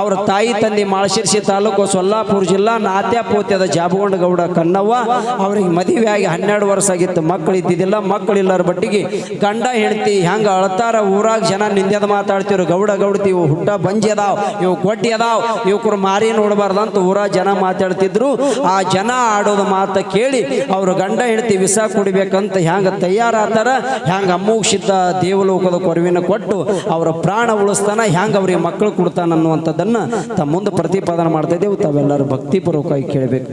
ಅವರ ತಾಯಿ ತಂದೆ ಮಾಳಶಿರ್ಸಿ ತಾಲೂಕು ಸೊಲ್ಲಾಪುರ ಜಿಲ್ಲಾ ನಾತ್ಯಾಪೋತ್ಯದ ಜಾಬಗೊಂಡ ಗೌಡ ಕನ್ನವ್ವ ಅವ್ರಿಗೆ ಆಗಿ ಹನ್ನೆರಡು ವರ್ಷ ಆಗಿತ್ತು, ಮಕ್ಕಳು ಇದ್ದಿದ್ದಿಲ್ಲ ಮಕ್ಕಳಿಲ್ಲರ ಬಟ್ಟಿಗೆ ಗಂಡ, ಹೆಂಡತಿ ಹ್ಯಾಂಗ ಅಳ್ತಾರ, ಊರಾಗ ಜನ ನಿಂದ್ಯದ ಮಾತಾಡ್ತಿವ್ರು ಗೌಡ ಗೌಡತಿ ಇವು ಹುಟ್ಟ ಬಂಜಿ ಅದಾವ, ಇವು ಗೊಡ್ಡಿ ಅದಾವ್. ಇವಕ್ರು ಮಾರಿ ನೋಡಬಾರ್ದಂತ ಊರ ಜನ ಮಾತಾಡ್ತಿದ್ರು. ಆ ಜನ ಆಡೋದು ಮಾತ ಕೇಳಿ ಅವರು ಗಂಡ ಹೆಂಡತಿ ವಿಷ ಕುಡಿಬೇಕಂತ ಹೆಂಗೆ ತಯಾರಾತಾರ ಹೆಂಗೆ ಅಮ್ಮೋಕ್ಷಿತ ದೇವಲೋಕದ ಕೊರವಿನ ಕೊಟ್ಟು ಅವರ ಪ್ರಾಣ ಉಳಿಸ್ತಾನ ಹೆಂಗೆ ಅವ್ರಿಗೆ ಮಕ್ಕಳು ಕೊಡ್ತಾನ ಅನ್ನುವಂಥದ್ದನ್ನು ತಮ್ಮ ಮುಂದೆ ಪ್ರತಿಪಾದನೆ ಮಾಡ್ತಾ ಇದ್ದೇವೆ. ತಾವೆಲ್ಲರೂ ಭಕ್ತಿಪೂರ್ವಕವಾಗಿ ಕೇಳಬೇಕು.